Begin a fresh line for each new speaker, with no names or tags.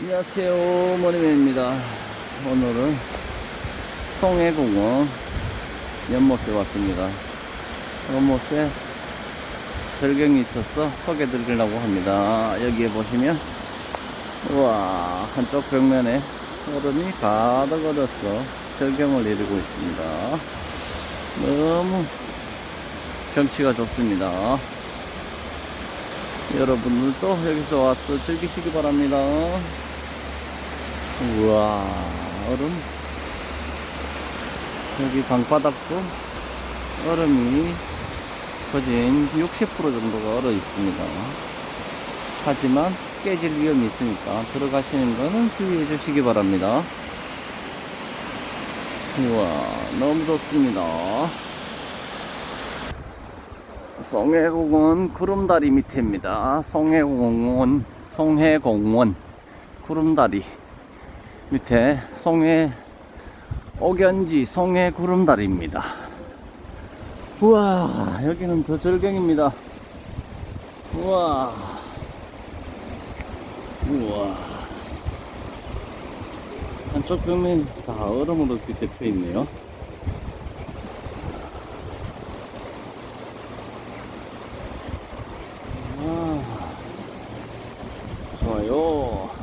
안녕하세요 머니맨입니다. 오늘은 송해공원 연못에 왔습니다. 연못에 절경이 있어서 소개 드리려고 합니다. 여기에 보시면 우와 한쪽 벽면에 얼음이 가득 얼어서 절경을 이루고 있습니다. 너무 경치가 좋습니다 여러분들도 여기서 와서 즐기시기 바랍니다. 우와, 얼음. 여기 방바닥도 얼음이 거진 60% 정도가 얼어 있습니다. 하지만 깨질 위험이 있으니까 들어가시는 거는 주의해 주시기 바랍니다. 우와, 너무 좋습니다. 송해공원 구름다리 밑에입니다. 송해공원, 송해공원 구름다리 밑에 송해 옥연지 송해 구름다리입니다. 우와, 여기는 더 절경입니다. 우와, 우와. 한쪽 벽면이 다 얼음으로 뒤덮여 있네요. 있나요?